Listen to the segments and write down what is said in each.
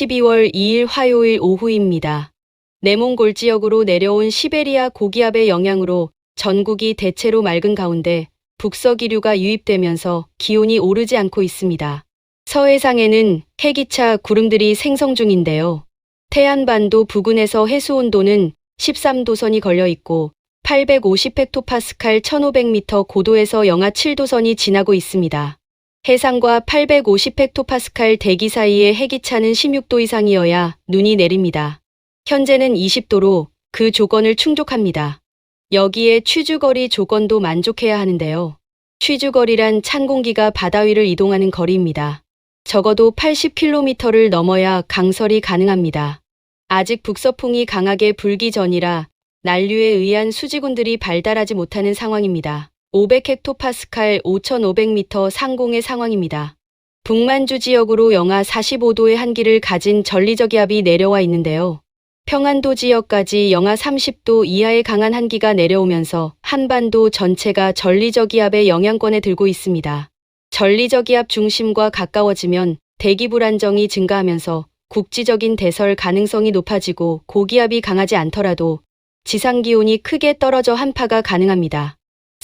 12월 2일 화요일 오후입니다. 내몽골 지역으로 내려온 시베리아 고기압의 영향으로 전국이 대체로 맑은 가운데 북서기류가 유입되면서 기온이 오르지 않고 있습니다. 서해상에는 해기차 구름들이 생성 중인데요. 태안반도 부근에서 해수 온도는 13도선이 걸려 있고 850헥토파스칼 1500m 고도에서 영하 7도선이 지나고 있습니다. 해상과 850헥토파스칼 대기 사이의 해기차는 16도 이상이어야 눈이 내립니다. 현재는 20도로 그 조건을 충족합니다. 여기에 취주거리 조건도 만족해야 하는데요. 취주거리란 찬 공기가 바다 위를 이동하는 거리입니다. 적어도 80km를 넘어야 강설이 가능합니다. 아직 북서풍이 강하게 불기 전이라 난류에 의한 수지군들이 발달하지 못하는 상황입니다. 500헥토파스칼 5,500m 상공의 상황입니다. 북만주 지역으로 영하 45도의 한기를 가진 전리저기압이 내려와 있는데요. 평안도 지역까지 영하 30도 이하의 강한 한기가 내려오면서 한반도 전체가 전리저기압의 영향권에 들고 있습니다. 전리저기압 중심과 가까워지면 대기 불안정이 증가하면서 국지적인 대설 가능성이 높아지고 고기압이 강하지 않더라도 지상 기온이 크게 떨어져 한파가 가능합니다.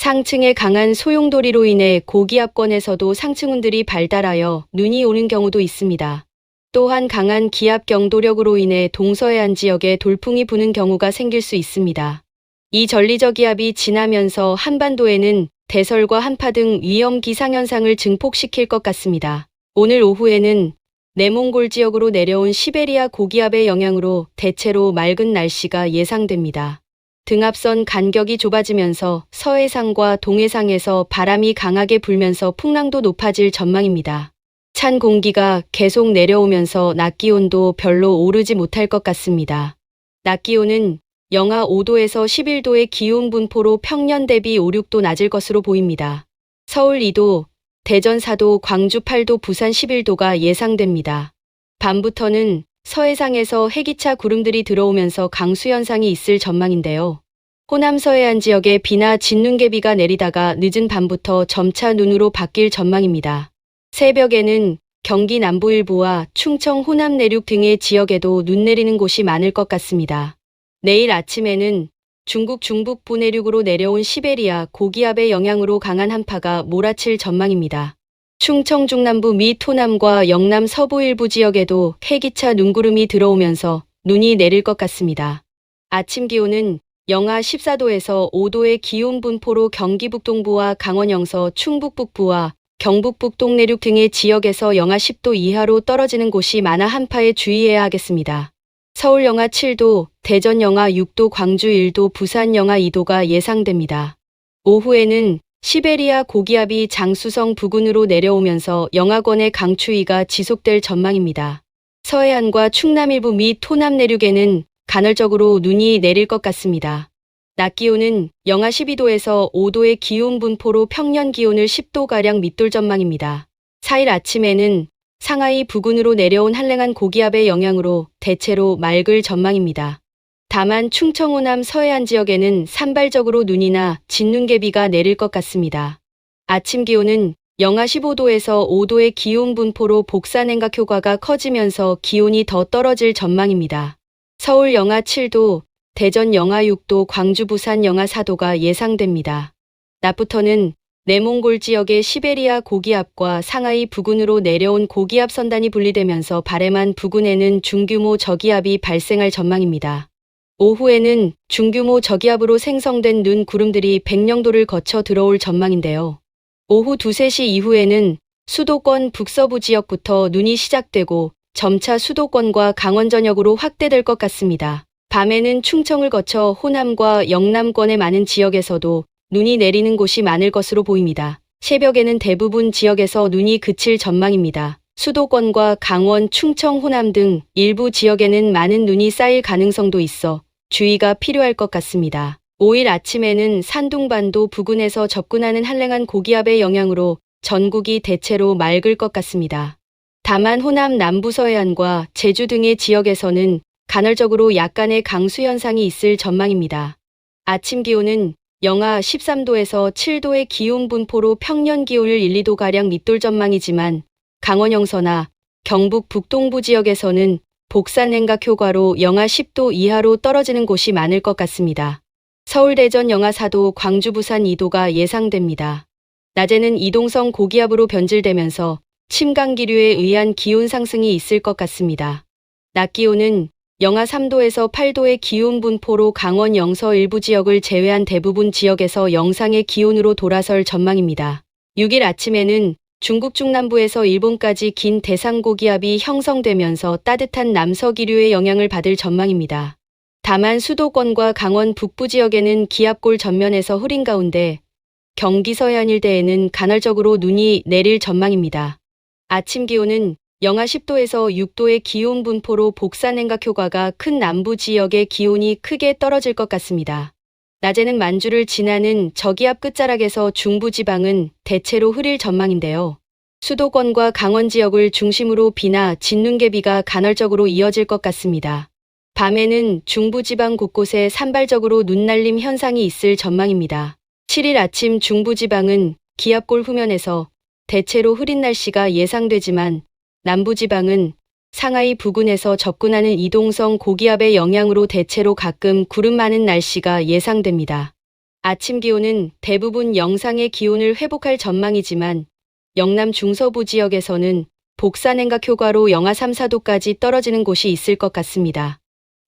상층의 강한 소용돌이로 인해 고기압권에서도 상층운들이 발달하여 눈이 오는 경우도 있습니다. 또한 강한 기압 경도력으로 인해 동서해안 지역에 돌풍이 부는 경우가 생길 수 있습니다. 이 전리적 기압이 지나면서 한반도에는 대설과 한파 등 위험 기상현상을 증폭시킬 것 같습니다. 오늘 오후에는 내몽골 지역으로 내려온 시베리아 고기압의 영향으로 대체로 맑은 날씨가 예상됩니다. 등압선 간격이 좁아지면서 서해상과 동해상에서 바람이 강하게 불면서 풍랑도 높아질 전망입니다. 찬 공기가 계속 내려오면서 낮 기온도 별로 오르지 못할 것 같습니다. 낮 기온은 영하 5도에서 11도의 기온 분포로 평년 대비 5, 6도 낮을 것으로 보입니다. 서울 2도, 대전 4도, 광주 8도, 부산 11도가 예상됩니다. 밤부터는 서해상에서 해기차 구름들이 들어오면서 강수 현상이 있을 전망인데요. 호남 서해안 지역에 비나 진눈개비가 내리다가 늦은 밤부터 점차 눈으로 바뀔 전망입니다. 새벽에는 경기 남부 일부와 충청 호남 내륙 등의 지역에도 눈 내리는 곳이 많을 것 같습니다. 내일 아침에는 중국 중북 부 내륙으로 내려온 시베리아 고기압의 영향으로 강한 한파가 몰아칠 전망입니다. 충청 중남부 미 토남과 영남 서부 일부 지역에도 해기차 눈구름이 들어오면서 눈이 내릴 것 같습니다. 아침 기온은 영하 14도에서 5도의 기온 분포로 경기 북동부와 강원 영서 충북 북부와 경북 북동 내륙 등의 지역에서 영하 10도 이하로 떨어지는 곳이 많아 한파에 주의해야 하겠습니다. 서울 영하 7도, 대전 영하 6도, 광주 1도, 부산 영하 2도가 예상됩니다. 오후에는 시베리아 고기압이 장수성 부근으로 내려오면서 영하권의 강추위가 지속될 전망입니다. 서해안과 충남 일부 및 토남 내륙에는 간헐적으로 눈이 내릴 것 같습니다. 낮 기온은 영하 12도에서 5도의 기온 분포로 평년 기온을 10도가량 밑돌 전망입니다. 4일 아침에는 상하이 부근으로 내려온 한랭한 고기압의 영향으로 대체로 맑을 전망입니다. 다만 충청 호남 서해안 지역에는 산발적으로 눈이나 진눈개비가 내릴 것 같습니다. 아침 기온은 영하 15도에서 5도의 기온 분포로 복사냉각 효과가 커지면서 기온이 더 떨어질 전망입니다. 서울 영하 7도, 대전 영하 6도, 광주 부산 영하 4도가 예상됩니다. 낮부터는 내몽골 지역의 시베리아 고기압과 상하이 부근으로 내려온 고기압 선단이 분리되면서 바레만 부근에는 중규모 저기압이 발생할 전망입니다. 오후에는 중규모 저기압으로 생성된 눈 구름들이 백령도를 거쳐 들어올 전망인데요. 오후 2, 3시 이후에는 수도권 북서부 지역부터 눈이 시작되고 점차 수도권과 강원 전역으로 확대될 것 같습니다. 밤에는 충청을 거쳐 호남과 영남권의 많은 지역에서도 눈이 내리는 곳이 많을 것으로 보입니다. 새벽에는 대부분 지역에서 눈이 그칠 전망입니다. 수도권과 강원, 충청, 호남 등 일부 지역에는 많은 눈이 쌓일 가능성도 있어 주의가 필요할 것 같습니다. 5일 아침에는 산둥반도 부근에서 접근하는 한랭한 고기압의 영향으로 전국이 대체로 맑을 것 같습니다. 다만 호남 남부 서해안과 제주 등의 지역에서는 간헐적으로 약간의 강수 현상이 있을 전망입니다. 아침 기온은 영하 13도에서 7도의 기온 분포로 평년 기온을 1, 2도 가량 밑돌 전망이지만 강원 영서나 경북 북동부 지역에서는 복산 냉각 효과로 영하 10도 이하로 떨어지는 곳이 많을 것 같습니다. 서울 대전 영하 4도, 광주 부산 2도가 예상됩니다. 낮에는 이동성 고기압으로 변질되면서 침강기류에 의한 기온 상승이 있을 것 같습니다. 낮 기온은 영하 3도에서 8도의 기온 분포로 강원 영서 일부 지역을 제외한 대부분 지역에서 영상의 기온으로 돌아설 전망입니다. 6일 아침에는 중국 중남부에서 일본까지 긴 대상 고기압이 형성되면서 따뜻한 남서기류의 영향을 받을 전망입니다. 다만 수도권과 강원 북부 지역에는 기압골 전면에서 흐린 가운데 경기 서해안 일대에는 간헐적으로 눈이 내릴 전망입니다. 아침 기온은 영하 10도에서 6도의 기온 분포로 복산 냉각 효과가 큰 남부 지역의 기온이 크게 떨어질 것 같습니다. 낮에는 만주를 지나는 저기압 끝자락에서 중부 지방은 대체로 흐릴 전망인데요. 수도권과 강원 지역을 중심으로 비나 진눈개비가 간헐적으로 이어질 것 같습니다. 밤에는 중부 지방 곳곳에 산발적으로 눈날림 현상이 있을 전망입니다. 7일 아침 중부 지방은 기압골 후면에서 대체로 흐린 날씨가 예상되지만 남부 지방은 상하이 부근에서 접근하는 이동성 고기압의 영향으로 대체로 가끔 구름 많은 날씨가 예상됩니다. 아침 기온은 대부분 영상의 기온을 회복할 전망이지만 영남 중서부 지역에서는 복사냉각 효과로 영하 3, 4도까지 떨어지는 곳이 있을 것 같습니다.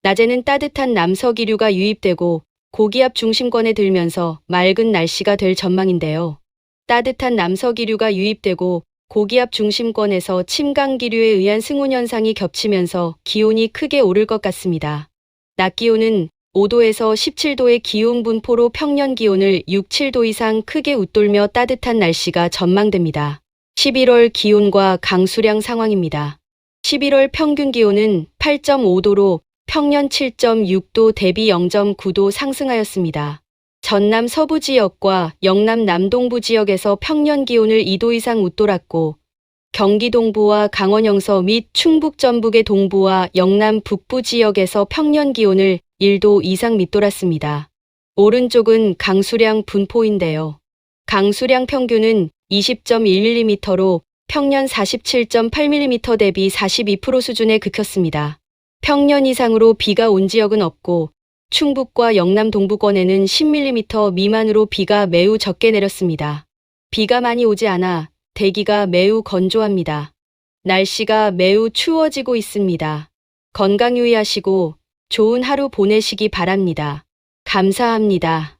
낮에는 따뜻한 남서기류가 유입되고 고기압 중심권에 들면서 맑은 날씨가 될 전망인데요. 따뜻한 남서기류가 유입되고 고기압 중심권에서 침강기류에 의한 승온 현상이 겹치면서 기온이 크게 오를 것 같습니다. 낮 기온은 5도에서 17도의 기온 분포로 평년 기온을 6, 7도 이상 크게 웃돌며 따뜻한 날씨가 전망됩니다. 11월 기온과 강수량 상황입니다. 11월 평균 기온은 8.5도로 평년 7.6도 대비 0.9도 상승하였습니다. 전남 서부 지역과 영남 남동부 지역에서 평년 기온을 2도 이상 웃돌았고 경기 동부와 강원 영서 및 충북 전북의 동부와 영남 북부 지역에서 평년 기온을 1도 이상 밑돌았습니다. 오른쪽은 강수량 분포인데요. 강수량 평균은 20.1mm로 평년 47.8mm 대비 42% 수준에 극혔습니다. 평년 이상으로 비가 온 지역은 없고 충북과 영남 동부권에는 10mm 미만으로 비가 매우 적게 내렸습니다. 비가 많이 오지 않아 대기가 매우 건조합니다. 날씨가 매우 추워지고 있습니다. 건강 유의하시고 좋은 하루 보내시기 바랍니다. 감사합니다.